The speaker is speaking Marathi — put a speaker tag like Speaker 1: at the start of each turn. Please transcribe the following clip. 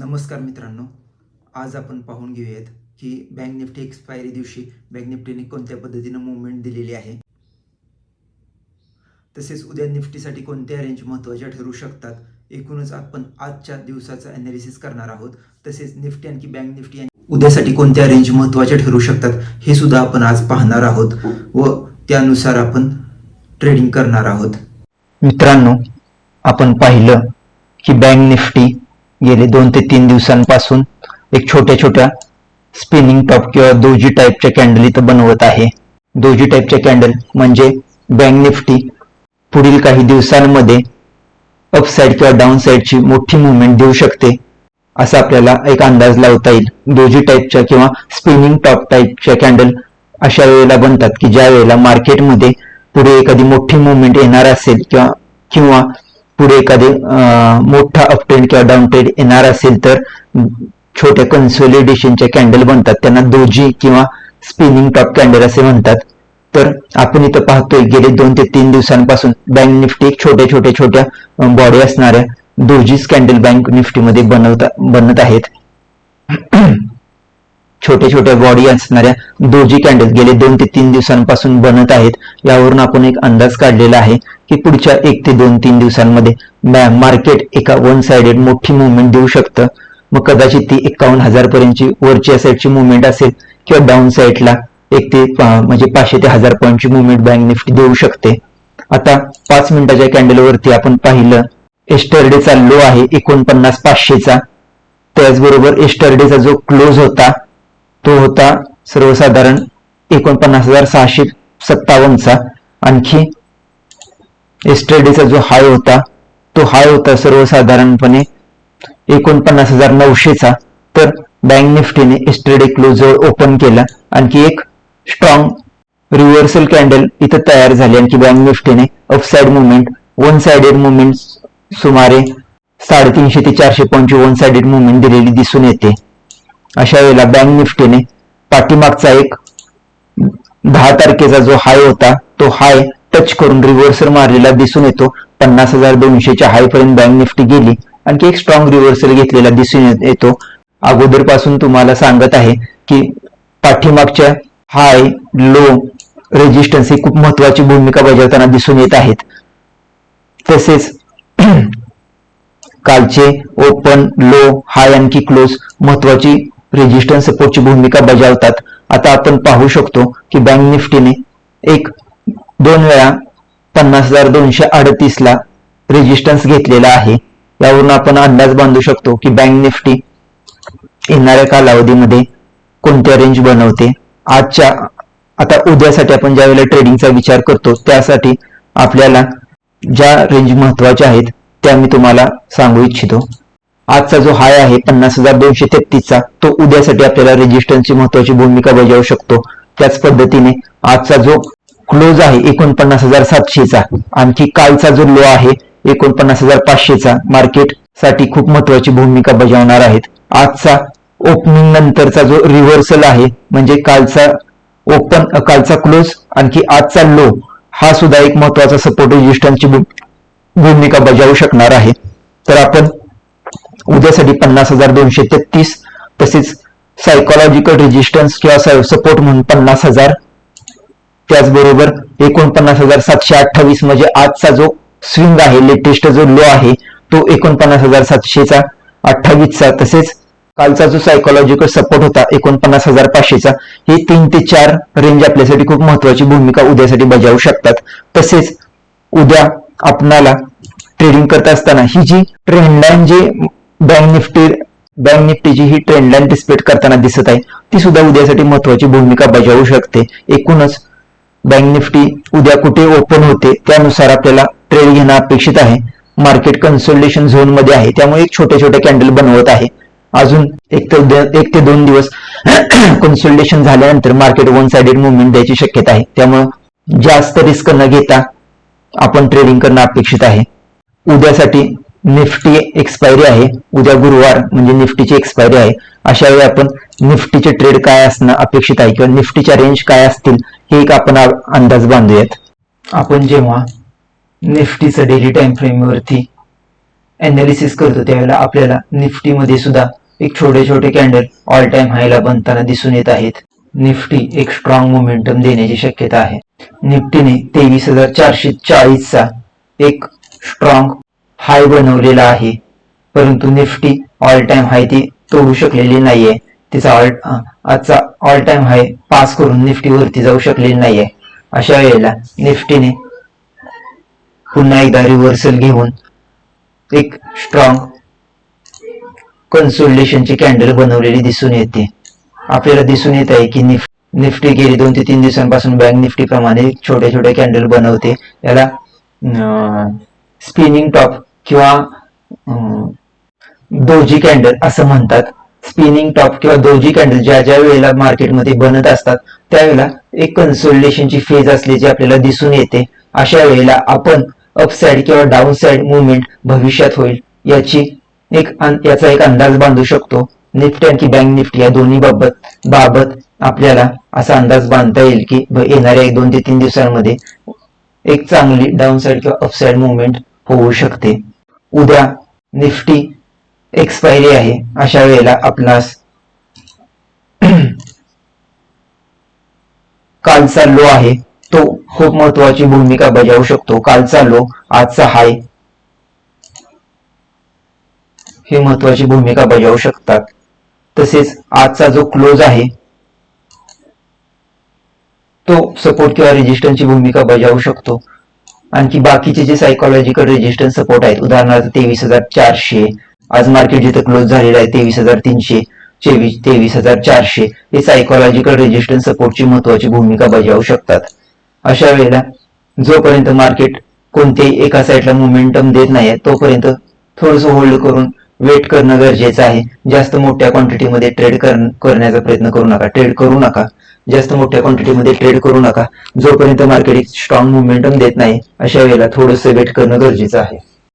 Speaker 1: नमस्कार मित्रांनो आज आपण पाहून घेऊयात की बँक निफ्टी एक्सपायरी दिवशी बँक निफ्टीने कोणत्या पद्धतीनं मुवमेंट दिलेली आहे. तसेच उद्या निफ्टीसाठी कोणत्या रेंज महत्त्वाच्या ठरू शकतात एकूणच आपण आजच्या दिवसाचं अनालिसिस करणार आहोत. तसेच निफ्टी आणखी बँक निफ्टी आणि उद्यासाठी कोणत्या रेंज महत्त्वाच्या ठरू शकतात हे सुद्धा आपण आज पाहणार आहोत व त्यानुसार आपण ट्रेडिंग करणार आहोत.
Speaker 2: मित्रांनो आपण पाहिलं की बँक निफ्टी गेले दोन ते तीन दिवसांपासून एक छोट्या छोट्या स्पिनिंग टॉप किंवा दोजी टाईपच्या कॅन्डल इथं बनवत आहे. दोजी टाईपच्या कॅन्डल म्हणजे बँक निफ्टी पुढील काही दिवसांमध्ये अपसाईड किंवा डाऊन साईडची मोठी मुवमेंट देऊ शकते असा आपल्याला एक अंदाज लावता येईल. दोजी टाईपच्या किंवा स्पिनिंग टॉप टाईपच्या कॅन्डल अशा वेळेला बनतात की ज्या वेळेला मार्केटमध्ये पुढे एखादी मोठी मुवमेंट येणार असेल किंवा किंवा पुढे एखादी मोठा अपट्रेंड किंवा डाऊन ट्रेंड येणार असेल तर छोट्या कन्सोलिडेशनच्या कॅन्डल बनतात. त्यांना दोजी किंवा स्पिनिंग टॉप कॅन्डल असे म्हणतात. तर आपण इथं पाहतोय गेले दोन ते तीन दिवसांपासून बँक निफ्टी एक छोट्या छोट्या छोट्या बॉडी असणाऱ्या दोजी कॅन्डल बँक निफ्टीमध्ये बनवता बनत आहेत. छोटे छोट्या बॉडी असणाऱ्या दोजी कॅन्डल गेले दोन ते तीन दिवसांपासून बनत आहेत. यावरून आपण एक अंदाज काढलेला आहे की पुढच्या एक ते दोन तीन दिवसांमध्ये मार्केट एका वन साइडेड मोठी मुवमेंट देऊ शकतं. मग कदाचित ती एकावन्न हजार पर्यंतची वरच्या साईडची मुवमेंट असेल किंवा डाऊन साईडला एक ते म्हणजे पाचशे ते हजार पॉईंटची मुवमेंट बँक निफ्टी देऊ शकते. आता पाच मिनिटाच्या कॅन्डलवरती आपण पाहिलं. एस्टरडेचा लो आहे एकोणपन्नास पाचशेचा. त्याचबरोबर एस्टरडेचा जो क्लोज होता तो होता सर्वसाधारण एकोणपन्नास हजार सहाशे सत्तावन्नचा. आणखी एस्टरडेचा जो हाय होता तो हाय होता सर्वसाधारणपणे एकोणपन्नास हजार नऊशेचा. तर बँक निफ्टीने एस्टरडे क्लोज ओपन केला. आणखी एक स्ट्रॉंग रिव्हर्सल कॅन्डल इथं तयार झाली. आणखी bank निफ्टीने upside movement one sided movement सुमारे साडेतीनशे ते चारशे पॉईंटची वन साइडेड मुवमेंट दिलेली दिसून येते. अशा वेळेला बँक निफ्टीने पाठीमागचा एक दहा तारखेचा जो हाय होता तो हाय टच करून रिव्हर्सल मारलेला दिसून येतो. पन्नास हजार दोनशेच्या हाय पर्यंत बँक निफ्टी गेली. आणखी एक स्ट्रॉंग रिव्हर्सल घेतलेला दिसून येत- येतो. अगोदरपासून तुम्हाला सांगत आहे की पाठीमागच्या हाय लो रेजिस्टन्स ही खूप महत्वाची भूमिका बजावताना दिसून येत आहेत. तसेच कालचे ओपन लो हाय आणखी क्लोज महत्वाची रेजिस्टन्स सपोर्टची भूमिका बजावतात. आता आपण पाहू शकतो की बँक निफ्टीने एक दोन वेळा पन्नास हजार दोनशे अडतीस ला रेजिस्टन्स घेतलेला आहे. यावरून आपण अंदाज बांधू शकतो की बँक निफ्टी येणाऱ्या कालावधीमध्ये कोणत्या रेंज बनवते? आजच्या आता उद्यासाठी आपण ज्या वेळेला ट्रेडिंगचा विचार करतो त्यासाठी आपल्याला ज्या रेंज महत्त्वाच्या आहेत त्या मी तुम्हाला सांगू इच्छितो. आजचा जो हाय आहे पन्नास हजार दोनशे तेहतीसचा तो उद्यासाठी आपल्याला रेजिस्टन्सची महत्वाची भूमिका बजावू शकतो. त्याच पद्धतीने आजचा जो क्लोज आहे एकोणपन्नास हजार सातशेचा आणखी कालचा जो लो आहे एकोणपन्नास हजार पाचशेचा मार्केटसाठी खूप महत्वाची भूमिका बजावणार आहेत. आजचा ओपनिंग नंतरचा जो रिव्हर्सल आहे म्हणजे कालचा ओपन कालचा क्लोज आणखी आजचा लो हा सुद्धा एक महत्त्वाचा सपोर्ट रेजिस्टन्सची भूमिका बजावू शकणार आहे. तर आपण उद्यासाठी पन्नास हजार दोनशे तेहतीस तसेच सायकोलॉजिकल रेजिस्टन्स किंवा सपोर्ट म्हणून पन्नास हजार. त्याचबरोबर एकोणपन्नास हजार सातशे अठ्ठावीस म्हणजे आजचा जो स्विंग आहे लेटेस्ट जो लो आहे तो एकोणपन्नास हजार सातशेचा अठ्ठावीसचा तसेच कालचा जो सायकोलॉजिकल सपोर्ट होता एकोणपन्नास हजार पाचशेचा हे तीन ते चार रेंज आपल्यासाठी खूप महत्वाची भूमिका उद्यासाठी बजावू शकतात. तसेच उद्या आपणाला ट्रेडिंग करत असताना ही जी ट्रेंडलाईन जी बँक निफ्टी बँक निफ्टीची ही ट्रेंड डिस्पेट करताना दिसत आहे. ती सुद्धा उद्यासाठी महत्वाची भूमिका बजावू शकते. एकूणच बँक निफ्टी उद्या कुठे ओपन होते त्यानुसार आपल्याला ट्रेड घेणं अपेक्षित आहे. मार्केट कन्सोल्टेशन झोनमध्ये आहे त्यामुळे एक छोटे छोटे कॅन्डल बनवत आहे. अजून एक ते उद्या एक ते दोन दिवस कन्सोल्टेशन झाल्यानंतर मार्केट वन साइडेड मुवमेंट द्यायची शक्यता आहे. त्यामुळे जास्त रिस्क न घेता आपण ट्रेडिंग करणं अपेक्षित आहे. उद्यासाठी निफ्टी एक्सपायरी आहे. उद्या गुरुवार म्हणजे निफ्टीची एक्सपायरी आहे. अशा वेळी आपण निफ्टीचे ट्रेड काय असणं अपेक्षित आहे किंवा निफ्टीच्या रेंज काय असतील हे एक आपण अंदाज बांधूयात. आपण जेव्हा निफ्टीचं डेली टाइम फ्रेमवरती अनालिसिस करतो त्यावेळेला आपल्याला निफ्टीमध्ये सुद्धा एक छोटे छोटे कॅन्डल ऑल टाइम हायला बनताना दिसून येत आहेत. निफ्टी एक स्ट्रॉंग मोमेंटम देण्याची शक्यता आहे. निफ्टीने तेवीस हजार चारशे चाळीसचा एक स्ट्रॉंग हाय बनवलेला आहे. परंतु निफ्टी ऑल टाइम हाय ती तोडू शकलेली नाहीये. तिचा ऑल आजचा ऑल टाइम हाय पास करून निफ्टी वरती जाऊ शकलेली नाहीये. अशा वेळेला निफ्टीने पुन्हा एकदा रिव्हर्सल घेऊन एक स्ट्रॉंग कन्सोलिडेशनची कॅन्डल बनवलेली दिसून येते. आपल्याला दिसून येत आहे की निफ्टी निफ्टी गेली दोन ते तीन दिवसांपासून बँक निफ्टी प्रमाणे छोटे छोटे कॅन्डल बनवते. याला स्पिनिंग टॉप किंवा दोजी कॅन्डल असं म्हणतात. स्पिनिंग टॉप किंवा दोजी कॅन्डल ज्या ज्या वेळेला मार्केटमध्ये बनत असतात त्यावेळेला एक कन्सोलिडेशनची फेज असल्याची आपल्याला दिसून येते. अशा वेळेला आपण अपसाइड किंवा डाऊन साइड मुवमेंट भविष्यात होईल याची एक याचा एक अंदाज बांधू शकतो. निफ्टी आणि बँक निफ्टी या दोन्ही बाबत बाबत आपल्याला असा अंदाज बांधता येईल की येणाऱ्या एक दोन ते तीन दिवसांमध्ये एक चांगली डाऊन साइड किंवा अपसाइड मुवमेंट होऊ शकते. उद्या निफ्टी एक्सपायरी आहे अशा वेळेला आपणास कालचा लो आहे तो खूप महत्वाची भूमिका बजावू शकतो. कालचा लो आजचा हाय हे महत्वाची भूमिका बजावू शकतात. तसेच आजचा जो क्लोज आहे तो सपोर्ट किंवा रेजिस्टन्सची भूमिका बजावू शकतो. आणखी बाकीचे जे सायकोलॉजिकल रेजिस्टन्स सपोर्ट आहेत उदाहरणार्थ तेवीस हजार चारशे आज मार्केट जिथे क्लोज झालेलं आहे तेवीस हजार तीनशे चोवीस तेवीस हजार चारशे हे सायकोलॉजिकल रेजिस्टन्स सपोर्टची महत्वाची भूमिका बजावू शकतात. अशा वेळेला जोपर्यंत मार्केट कोणत्याही एका साईडला मोमेंटम देत नाही तोपर्यंत थोडंसं होल्ड करून वेट करणं गरजेचं आहे. जास्त मोठ्या क्वांटिटीमध्ये ट्रेड करण्याचा प्रयत्न करू नका ट्रेड करू नका. जास्त मोठ्या क्वांटिटीमध्ये ट्रेड करू नका. जोपर्यंत मार्केट स्ट्रॉंग मुवमेंटम देत नाही अशा वेळेला थोडंसं वेट करणं गरजेचं आहे.